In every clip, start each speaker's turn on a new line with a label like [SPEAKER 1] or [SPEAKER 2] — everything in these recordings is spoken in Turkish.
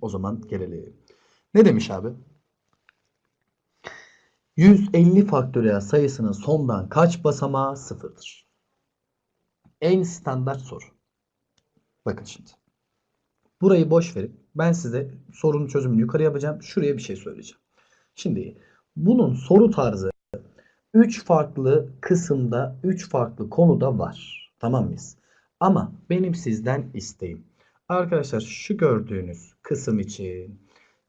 [SPEAKER 1] O zaman gelelim. Ne demiş abi? 150 faktöriyel sayısının sondan kaç basamağı sıfırdır? En standart soru. Bakın şimdi. Burayı boş verip ben size sorunun çözümünü yukarı yapacağım. Şuraya bir şey söyleyeceğim. Şimdi bunun soru tarzı 3 farklı kısımda 3 farklı konuda var. Tamam mıyız? Ama benim sizden isteğim. Arkadaşlar şu gördüğünüz kısım için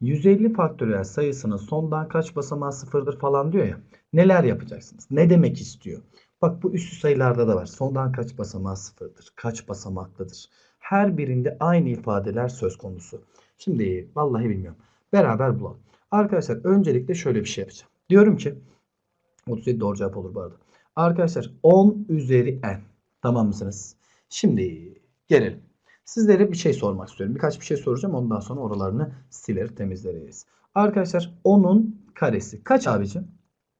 [SPEAKER 1] 150 faktöriyel sayısının sondan kaç basamağı sıfırdır falan diyor ya. Neler yapacaksınız? Ne demek istiyor? Bak bu üstü sayılarda da var. Sondan kaç basamağı sıfırdır? Kaç basamaklıdır? Her birinde aynı ifadeler söz konusu. Şimdi vallahi bilmiyorum. Beraber bulalım. Arkadaşlar öncelikle şöyle bir şey yapacağım. Diyorum ki 37 doğru cevap olur bu arada. Arkadaşlar 10 üzeri n. Tamam mısınız? Şimdi gelelim. Sizlere bir şey sormak istiyorum. Birkaç bir şey soracağım. Ondan sonra oralarını siler temizleriz. Arkadaşlar 10'un karesi. Kaç abicim?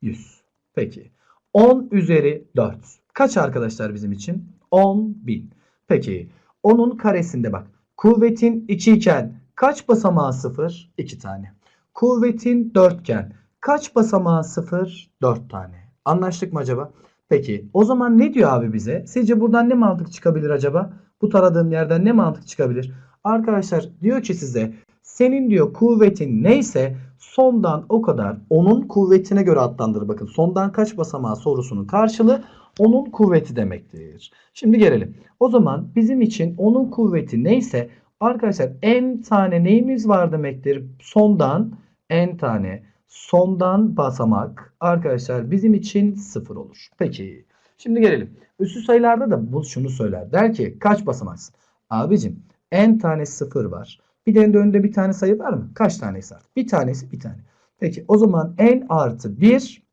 [SPEAKER 1] 100. Peki. 10 üzeri 4. Kaç arkadaşlar bizim için? 10.000. Peki. 10'un karesinde bak. Kuvvetin 2 iken kaç basamağı 0? 2 tane. Kuvvetin 4 iken kaç basamağı 0? 4 tane. Anlaştık mı acaba? Peki o zaman ne diyor abi bize? Sizce buradan ne mantık çıkabilir acaba? Bu taradığım yerden ne mantık çıkabilir? Arkadaşlar diyor ki size senin diyor kuvvetin neyse sondan o kadar onun kuvvetine göre adlandırır. Bakın sondan kaç basamağı sorusunun karşılığı onun kuvveti demektir. Şimdi gelelim. O zaman bizim için onun kuvveti neyse arkadaşlar n tane neyimiz var demektir? Sondan n tane sondan basamak arkadaşlar bizim için sıfır olur. Peki. Şimdi gelelim. Üstü sayılarda da bu şunu söyler. Der ki kaç basamaksın? Abicim n tane sıfır var. Bir de önünde bir tane sayı var mı? Kaç tanesi artık? Bir tanesi bir tane. Peki o zaman n artı 1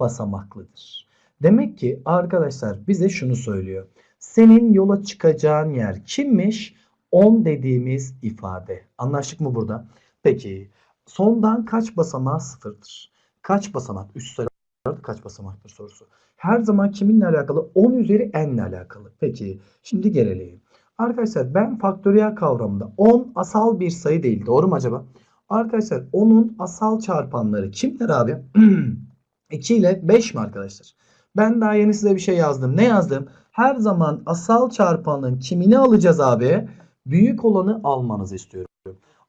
[SPEAKER 1] basamaklıdır. Demek ki arkadaşlar bize şunu söylüyor. Senin yola çıkacağın yer kimmiş? 10 dediğimiz ifade. Anlaştık mı burada? Peki sondan kaç basamağı sıfırdır? Kaç basamak? Üst kaç basamaktır sorusu. Her zaman kiminle alakalı? 10 üzeri n alakalı. Peki şimdi gelelim. Arkadaşlar ben faktöriyel kavramında 10 asal bir sayı değil. Doğru mu acaba? Arkadaşlar 10'un asal çarpanları kimler abi? 2 ile 5 mi arkadaşlar? Ben daha yeni size bir şey yazdım. Ne yazdım? Her zaman asal çarpanın kimini alacağız abi? Büyük olanı almanızı istiyorum.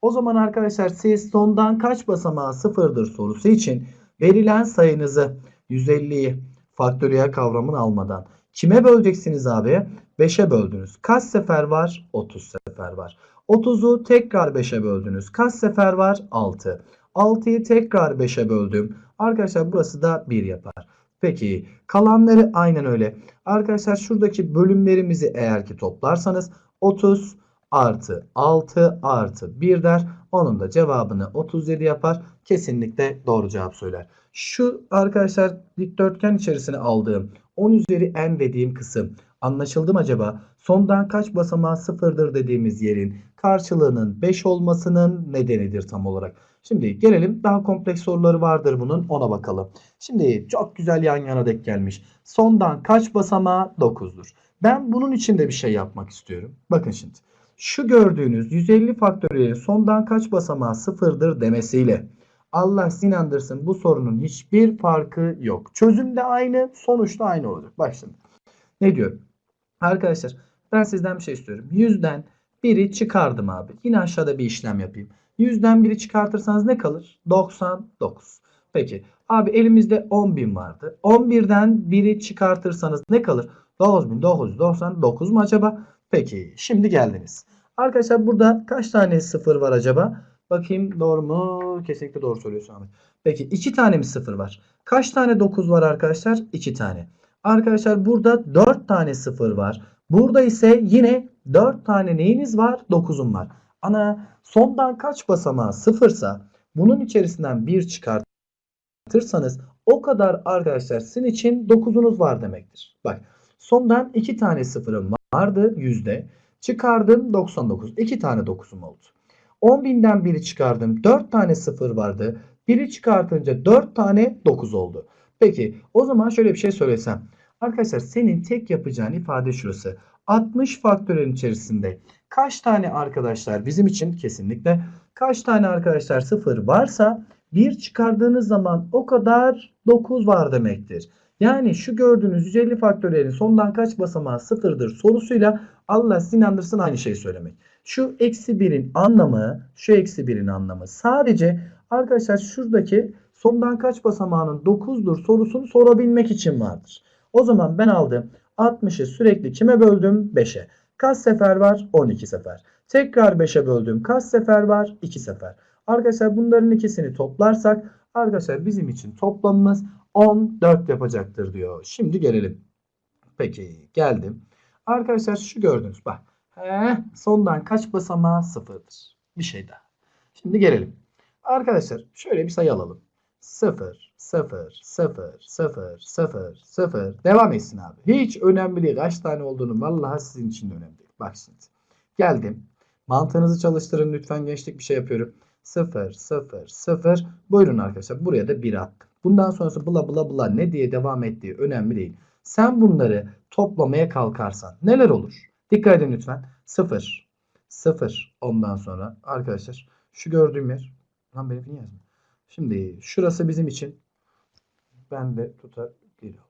[SPEAKER 1] O zaman arkadaşlar siz sondan kaç basamağı sıfırdır sorusu için verilen sayınızı 150'yi faktöriyel kavramını almadan kime böleceksiniz abi? 5'e böldünüz. Kaç sefer var? 30 sefer var. 30'u tekrar 5'e böldünüz. Kaç sefer var? 6. 6'yı tekrar 5'e böldüm. Arkadaşlar burası da 1 yapar. Peki kalanları aynen öyle. Arkadaşlar şuradaki bölümlerimizi eğer ki toplarsanız 30 artı 6 artı 1 der. Onun da cevabını 37 yapar. Kesinlikle doğru cevap söyler. Şu arkadaşlar dikdörtgen içerisine aldığım 10 üzeri n dediğim kısım anlaşıldı mı acaba? Sondan kaç basamağı sıfırdır dediğimiz yerin karşılığının 5 olmasının nedenidir tam olarak. Şimdi gelelim daha kompleks soruları vardır bunun ona bakalım. Şimdi çok güzel yan yana denk gelmiş. Sondan kaç basamağı 9'dur. Ben bunun için de bir şey yapmak istiyorum. Bakın şimdi. Şu gördüğünüz 150 faktöriyelin sondan kaç basamağı sıfırdır demesiyle Allah inandırsın bu sorunun hiçbir farkı yok. Çözüm de aynı, sonuç da aynı olacak. Bak şimdi. Ne diyor? Arkadaşlar ben sizden bir şey istiyorum. 100'den biri çıkardım abi. Yine aşağıda bir işlem yapayım. 100'den biri çıkartırsanız ne kalır? 99. Peki. Abi elimizde 10.000 vardı. 11'den biri çıkartırsanız ne kalır? 9999 mu acaba? Peki. Şimdi geldiniz. Arkadaşlar burada kaç tane sıfır var acaba? Bakayım doğru mu? Kesinlikle doğru söylüyorsun Ahmet. Peki 2 tane mi sıfır var? Kaç tane 9 var arkadaşlar? 2 tane. Arkadaşlar burada 4 tane sıfır var. Burada ise yine 4 tane neyiniz var? 9'un var. Ana sondan kaç basamağı sıfırsa bunun içerisinden 1 çıkartırsanız o kadar arkadaşlar sizin için 9'unuz var demektir. Bak sondan 2 tane sıfırım vardı yüzde. Çıkardım 99. 2 tane 9'um oldu. 10.000'den biri çıkardım. 4 tane 0 vardı. Biri çıkartınca 4 tane 9 oldu. Peki o zaman şöyle bir şey söylesem. Arkadaşlar senin tek yapacağın ifade şurası. 60 faktörün içerisinde kaç tane arkadaşlar bizim için kesinlikle kaç tane arkadaşlar sıfır varsa bir çıkardığınız zaman o kadar 9 var demektir. Yani şu gördüğünüz 150 faktörlerin sondan kaç basamağı sıfırdır sorusuyla Allah sizi inandırsın aynı şeyi söylemek. Şu eksi 1'in anlamı, şu eksi 1'in anlamı sadece arkadaşlar şuradaki sondan kaç basamağının 9'dur sorusunu sorabilmek için vardır. O zaman ben aldım 60'ı sürekli kime böldüm? 5'e. Kaç sefer var? 12 sefer. Tekrar 5'e böldüm. Kaç sefer var? 2 sefer. Arkadaşlar bunların ikisini toplarsak arkadaşlar bizim için toplamımız 14 yapacaktır diyor. Şimdi gelelim. Peki geldim. Arkadaşlar şu gördünüz bak. He, sondan kaç basamağı sıfırdır. Bir şey daha. Şimdi gelelim. Arkadaşlar şöyle bir sayı alalım. 0, 0, 0, 0, 0, 0. Devam etsin abi. Hiç önemli değil. Kaç tane olduğunu vallahi sizin için de önemli değil. Bak şimdi. Geldim. Mantığınızı çalıştırın lütfen gençlik bir şey yapıyorum. 0, 0, 0. Buyurun arkadaşlar. Buraya da 1 attım. Bundan sonrası bula bula bula ne diye devam ettiği önemli değil. Sen bunları toplamaya kalkarsan neler olur? Dikkat edin lütfen. 0, 0 ondan sonra arkadaşlar şu gördüğüm yer. Lan benimki niye yazmıyor? Şimdi şurası bizim için. Ben de tutar geliyor.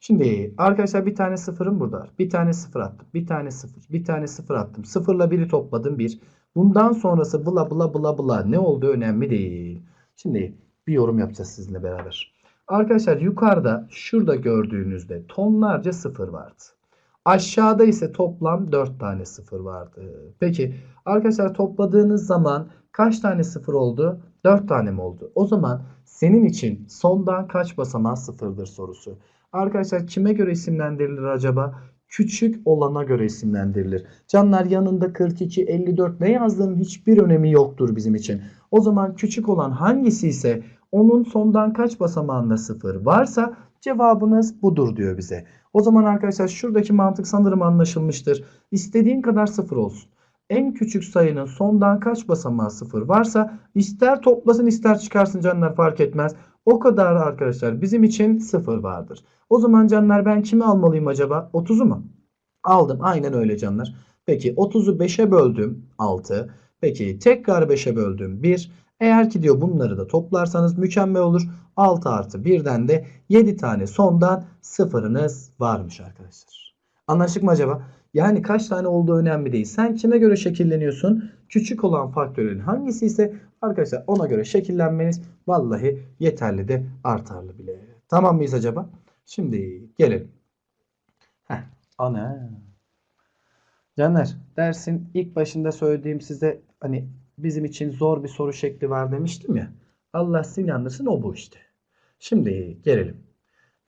[SPEAKER 1] Şimdi arkadaşlar bir tane sıfırım burada. Bir tane sıfır attım. Bir tane sıfır. Bir tane sıfır attım. Sıfırla biri topladım. Bir. Bundan sonrası bla bla bla bla ne olduğu önemli değil. Şimdi bir yorum yapacağız sizinle beraber. Arkadaşlar yukarıda şurada gördüğünüzde tonlarca sıfır vardı. Aşağıda ise toplam 4 tane sıfır vardı. Peki arkadaşlar topladığınız zaman kaç tane sıfır oldu? 4 tane mi oldu? O zaman senin için sondan kaç basamağı sıfırdır sorusu. Arkadaşlar kime göre isimlendirilir acaba? Küçük olana göre isimlendirilir. Canlar yanında 42, 54 ne yazdığının hiçbir önemi yoktur bizim için. O zaman küçük olan hangisi ise onun sondan kaç basamağında sıfır varsa cevabınız budur diyor bize. O zaman arkadaşlar şuradaki mantık sanırım anlaşılmıştır. İstediğin kadar sıfır olsun. En küçük sayının sondan kaç basamağı sıfır varsa ister toplasın ister çıkarsın canlar fark etmez. O kadar arkadaşlar bizim için sıfır vardır. O zaman canlar ben kimi almalıyım acaba? 30'u mu? Aldım. Aynen öyle canlar. Peki 30'u 5'e böldüm 6. Peki tekrar 5'e böldüm 1. Eğer ki diyor bunları da toplarsanız mükemmel olur. 6 artı 1'den de 7 tane sondan sıfırınız varmış arkadaşlar. Anlaştık mı acaba? Yani kaç tane olduğu önemli değil. Sen kime göre şekilleniyorsun? Küçük olan faktörün hangisi ise arkadaşlar ona göre şekillenmeniz vallahi yeterli de artarlı bile. Tamam mıyız acaba? Şimdi gelelim. Heh, ana. Canlar dersin ilk başında söylediğim size hani bizim için zor bir soru şekli var demiştim ya. Allah sizi o bu işte. Şimdi gelelim.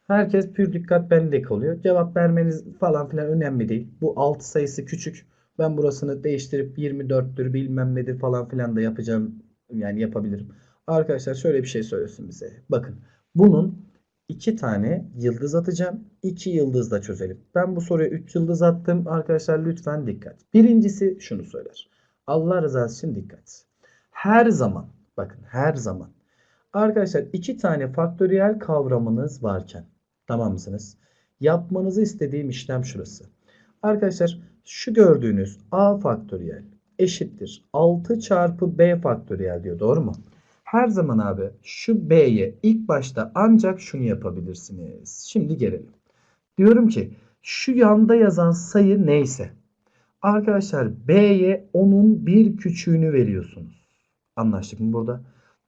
[SPEAKER 1] Herkes pür dikkat bendek oluyor. Cevap vermeniz falan filan önemli değil. Bu 6 sayısı küçük. Ben burasını değiştirip 24'tür bilmem nedir falan filan da yapacağım. Yani yapabilirim. Arkadaşlar şöyle bir şey söylesin bize. Bakın bunun iki tane yıldız atacağım. İki yıldız da çözelim. Ben bu soruya 3 yıldız attım. Arkadaşlar lütfen dikkat. Birincisi şunu söyler. Allah rızası için dikkat. Her zaman bakın her zaman arkadaşlar iki tane faktöriyel kavramınız varken tamam mısınız? Yapmanızı istediğim işlem şurası. Arkadaşlar şu gördüğünüz a faktöriyel eşittir 6 çarpı b faktöriyel diyor. Doğru mu? Her zaman abi şu b'ye ilk başta ancak şunu yapabilirsiniz. Şimdi gelelim. Diyorum ki şu yanda yazan sayı neyse arkadaşlar b'ye onun bir küçüğünü veriyorsunuz. Anlaştık mı burada?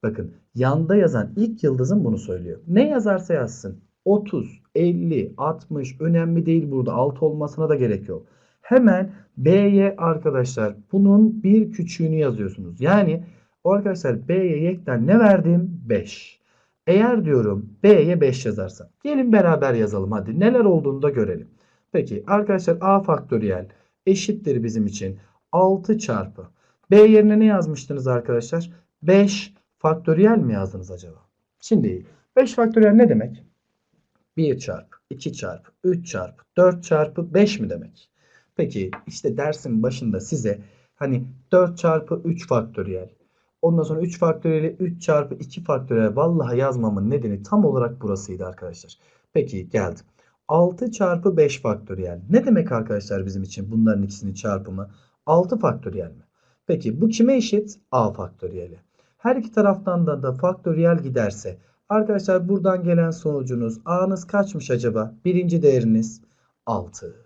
[SPEAKER 1] Bakın yanda yazan ilk yıldızın bunu söylüyor. Ne yazarsa yazsın. 30, 50, 60 önemli değil burada. 6 olmasına da gerek yok. Hemen B'ye arkadaşlar bunun bir küçüğünü yazıyorsunuz. Yani o arkadaşlar B'ye yekten ne verdim? 5. Eğer diyorum B'ye 5 yazarsam. Gelin beraber yazalım hadi. Neler olduğunu da görelim. Peki arkadaşlar A faktöriyel eşittir bizim için 6 çarpı. B yerine ne yazmıştınız arkadaşlar? 5 faktöriyel mi yazdınız acaba? Şimdi 5 faktöriyel ne demek? 1 çarpı, 2 çarpı, 3 çarpı, 4 çarpı 5 mi demek? Peki işte dersin başında size hani 4 çarpı 3 faktöriyel. Ondan sonra 3 faktöriyeli 3 çarpı 2 faktöriyel vallahi yazmamın nedeni tam olarak burasıydı arkadaşlar. Peki geldim. 6 çarpı 5 faktöriyel. Ne demek arkadaşlar bizim için bunların ikisinin çarpımı? 6 faktöriyel mi? Peki bu kime eşit? A faktöriyeli. Her iki taraftan da, da faktöriyel giderse arkadaşlar buradan gelen sonucunuz A'nız kaçmış acaba? Birinci değeriniz 6.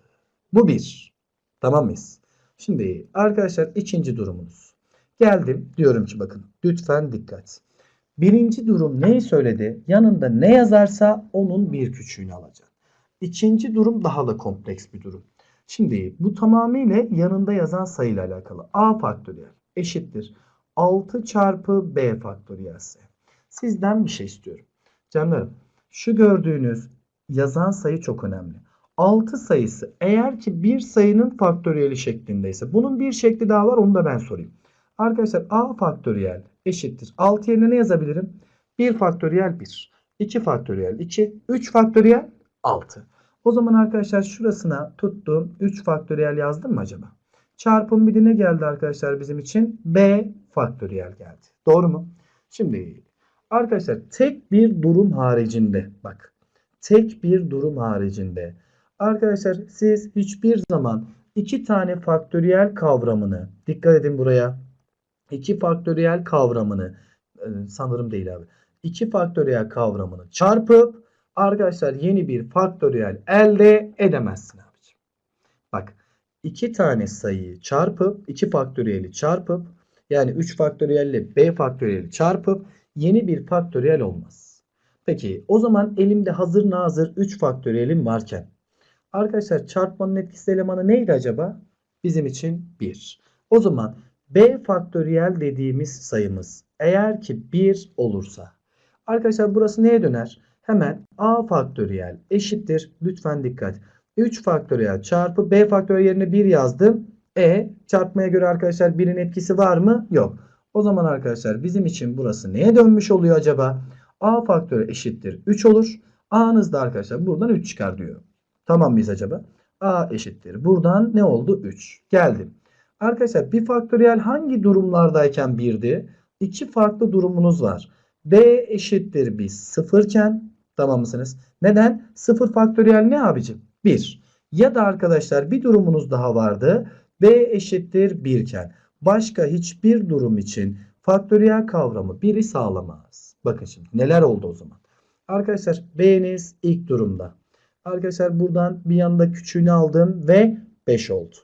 [SPEAKER 1] Bu 1. Tamam mıyız? Şimdi arkadaşlar ikinci durumunuz. Geldim diyorum ki bakın lütfen dikkat. Birinci durum neyi söyledi? Yanında ne yazarsa onun bir küçüğünü alacak. İkinci durum daha da kompleks bir durum. Şimdi bu tamamıyla yanında yazan sayıyla alakalı. A faktöriyel eşittir. 6 çarpı B faktöriyelse. Sizden bir şey istiyorum. Canlarım şu gördüğünüz yazan sayı çok önemli. 6 sayısı eğer ki bir sayının faktöriyeli şeklindeyse. Bunun bir şekli daha var onu da ben sorayım. Arkadaşlar A faktöriyel eşittir. 6 yerine ne yazabilirim? 1 faktöriyel 1. 2 faktöriyel 2. 3 faktöriyel 6. O zaman arkadaşlar şurasına tuttum. 3 faktöriyel yazdım mı acaba? Çarpım bir ne geldi arkadaşlar bizim için? B faktöriyel geldi. Doğru mu? Şimdi arkadaşlar tek bir durum haricinde bak tek bir durum haricinde arkadaşlar siz hiçbir zaman iki tane faktöriyel kavramını dikkat edin buraya 2 faktöriyel kavramını e, sanırım değil abi. 2 faktöriyel kavramını çarpıp arkadaşlar yeni bir faktöriyel elde edemezsin abiciğim. Bak iki tane sayıyı çarpıp 2 faktöriyeli çarpıp yani 3 faktöriyelle b faktöriyeli çarpıp yeni bir faktöriyel olmaz. Peki o zaman elimde hazır nazır 3 faktöriyelim varken arkadaşlar çarpmanın etkisi elemanı neydi acaba? Bizim için 1. O zaman b faktöriyel dediğimiz sayımız eğer ki 1 olursa arkadaşlar burası neye döner? Hemen a faktöriyel eşittir. Lütfen dikkat. 3 faktöriyel çarpı b faktöriyel yerine 1 yazdım. E çarpmaya göre arkadaşlar 1'in etkisi var mı? Yok. O zaman arkadaşlar bizim için burası neye dönmüş oluyor acaba? a faktörü eşittir 3 olur. a'nız da arkadaşlar buradan 3 çıkar diyor. Tamam mıyız acaba? a eşittir. Buradan ne oldu? 3. Geldim. Arkadaşlar bir faktöriyel hangi durumlardayken 1'di? İki farklı durumunuz var. b eşittir bir sıfırken tamam mısınız? Neden? Sıfır faktöriyel ne abicim? 1. Ya da arkadaşlar bir durumunuz daha vardı. b eşittir 1 iken. Başka hiçbir durum için faktöriyel kavramı 1'i sağlamaz. Bakın şimdi neler oldu o zaman. Arkadaşlar b'niz ilk durumda. Arkadaşlar buradan bir yanda küçüğünü aldım ve 5 oldu.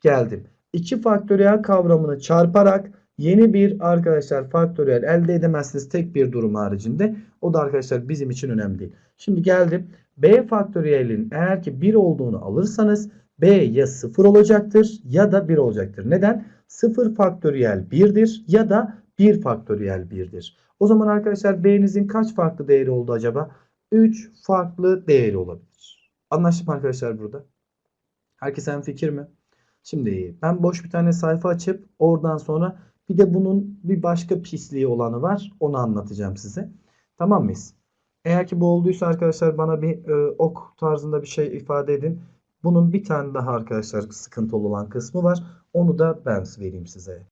[SPEAKER 1] Geldim. 2 faktöriyel kavramını çarparak yeni bir arkadaşlar faktöriyel elde edemezsiniz tek bir durum haricinde. O da arkadaşlar bizim için önemli değil. Şimdi geldim. B faktöriyelin eğer ki 1 olduğunu alırsanız B ya 0 olacaktır ya da 1 olacaktır. Neden? 0 faktöriyel 1'dir ya da 1 faktöriyel 1'dir. O zaman arkadaşlar B'nizin kaç farklı değeri oldu acaba? 3 farklı değeri olabilir. Anlaştık mı arkadaşlar burada? Herkes en fikir mi? Şimdi ben boş bir tane sayfa açıp oradan sonra bir de bunun bir başka pisliği olanı var. Onu anlatacağım size. Tamam mıyız? Eğer ki bu olduysa arkadaşlar bana bir e, ok tarzında bir şey ifade edin. Bunun bir tane daha arkadaşlar sıkıntılı olan kısmı var. Onu da ben vereyim size.